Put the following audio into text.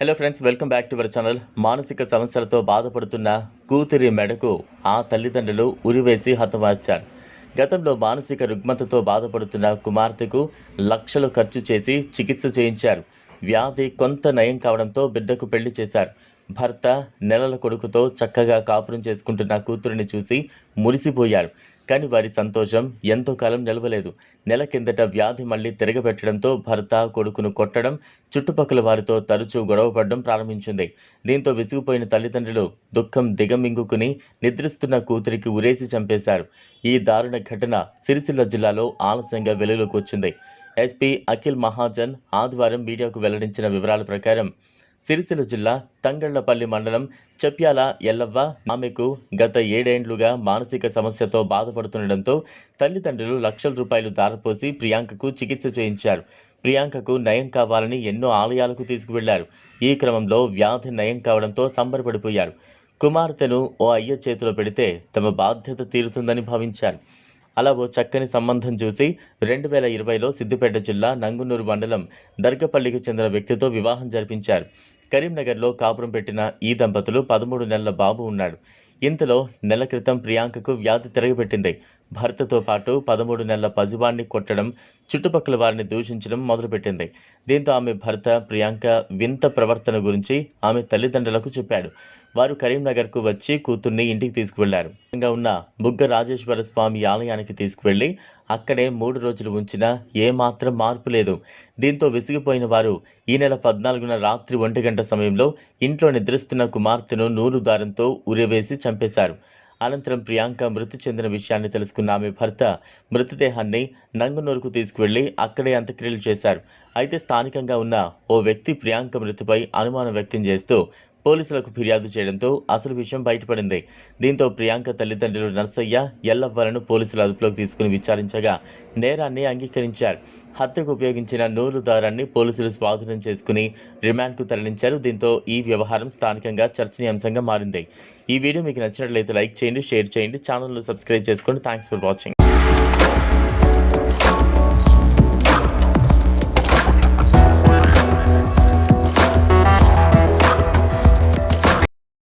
Hello friends welcome back to our channel మానసిక సమస్యలతో బాధపడుతున్న కూతురి మెడకు ఆ తల్లిదండ్రులు ఉరివేసి హతమార్చారు. గతంలో మానసిక రుగ్మతతో బాధపడుతున్న కుమార్తెకు లక్షలు ఖర్చు చేసి చికిత్స చేయించారు. వ్యాధి కొంత నయం కావడంతో బిడ్డకు పెళ్ళి చేశారు. భర్త నెలల కొడుకుతో చక్కగా కాపురం చేసుకుంటున్న కూతురిని చూసి మురిసిపోయారు. కానీ వారి సంతోషం ఎంతో కాలం నిలవలేదు. నెల కిందట వ్యాధి మళ్ళీ తిరగబెట్టడంతో భర్త కొడుకును కొట్టడం చుట్టుపక్కల వారితో తరచూ గొడవపడడం ప్రారంభించింది. దీంతో విసిగిపోయిన తల్లిదండ్రులు దుఃఖం దిగమింగుకుని నిద్రిస్తున్న కూతురికి ఉరేసి చంపేశారు. ఈ దారుణ ఘటన సిరిసిల్ల జిల్లాలో ఆలస్యంగా వెలుగులోకి వచ్చింది. ఎస్పీ అఖిల్ మహాజన్ ఆదివారం మీడియాకు వెల్లడించిన వివరాల ప్రకారం సిరిసిల్ల జిల్లా తంగళ్ళపల్లి మండలం చెప్యాల ఎల్లవ్వ ఆమెకు గత ఏడేండ్లుగా మానసిక సమస్యతో బాధపడుతుండటంతో తల్లిదండ్రులు లక్షల రూపాయలు దారపోసి ప్రియాంకకు చికిత్స చేయించారు. ప్రియాంకకు నయం కావాలని ఎన్నో ఆలయాలకు తీసుకువెళ్ళారు. ఈ క్రమంలో వ్యాధి నయం కావడంతో సంబరపడిపోయారు. కుమార్తెను ఓ అయ్య చేతిలో పెడితే తమ బాధ్యత తీరుతుందని భావించారు. అలా ఓ చక్కని సంబంధం చూసి రెండు వేల ఇరవైలో సిద్దిపేట జిల్లా నంగునూరు మండలం దర్గపల్లికి చెందిన వ్యక్తితో వివాహం జరిపించారు. కరీంనగర్లో కాపురం పెట్టిన ఈ దంపతులు పదమూడు నెలల బాబు ఉన్నాడు. ఇంతలో నెల క్రితం ప్రియాంకకు వ్యాధి తిరగబెట్టింది. భర్తతో పాటు పదమూడు నెలల పసివాణ్ణి కొట్టడం చుట్టుపక్కల వారిని దూషించడం మొదలుపెట్టింది. దీంతో ఆమె భర్త ప్రియాంక వింత ప్రవర్తన గురించి ఆమె తల్లిదండ్రులకు చెప్పాడు. వారు కరీంనగర్కు వచ్చి కూతుర్ని ఇంటికి తీసుకువెళ్ళారు. ఇంకా ఉన్న బుగ్గ రాజేశ్వర స్వామి ఆలయానికి తీసుకువెళ్ళి అక్కడే మూడు రోజులు ఉంచినా ఏమాత్రం మార్పు లేదు. దీంతో విసిగిపోయిన వారు ఈ నెల పద్నాలుగున రాత్రి ఒంటి గంట సమయంలో ఇంట్లో నిద్రిస్తున్న కుమార్తెను నూలు దారంతో ఉరివేసి చంపేశారు. అనంతరం ప్రియాంక మృతి చెందిన విషయాన్ని తెలుసుకున్న ఆమె భర్త మృతదేహాన్ని నంగునూరుకు తీసుకువెళ్ళి అక్కడే అంత్యక్రియలు చేశారు. అయితే స్థానికంగా ఉన్న ఓ వ్యక్తి ప్రియాంక మృతిపై అనుమానం వ్యక్తం చేస్తూ పోలీసులకు ఫిర్యాదు చేయడంతో అసలు విషయం బయటపడింది. దీంతో ప్రియాంక తల్లిదండ్రులు నర్సయ్య ఎల్లవ్వలను పోలీసులు అదుపులోకి తీసుకుని విచారించగా నేరాన్ని అంగీకరించారు. హత్యకు ఉపయోగించిన నూలు దారాన్ని పోలీసులు స్వాధీనం చేసుకుని రిమాండ్కు తరలించారు. దీంతో ఈ వ్యవహారం స్థానికంగా చర్చనీయాంశంగా మారింది. ఈ వీడియో మీకు నచ్చినట్లయితే లైక్ చేయండి షేర్ చేయండి ఛానల్ను సబ్స్క్రైబ్ చేసుకోండి. Thanks for watching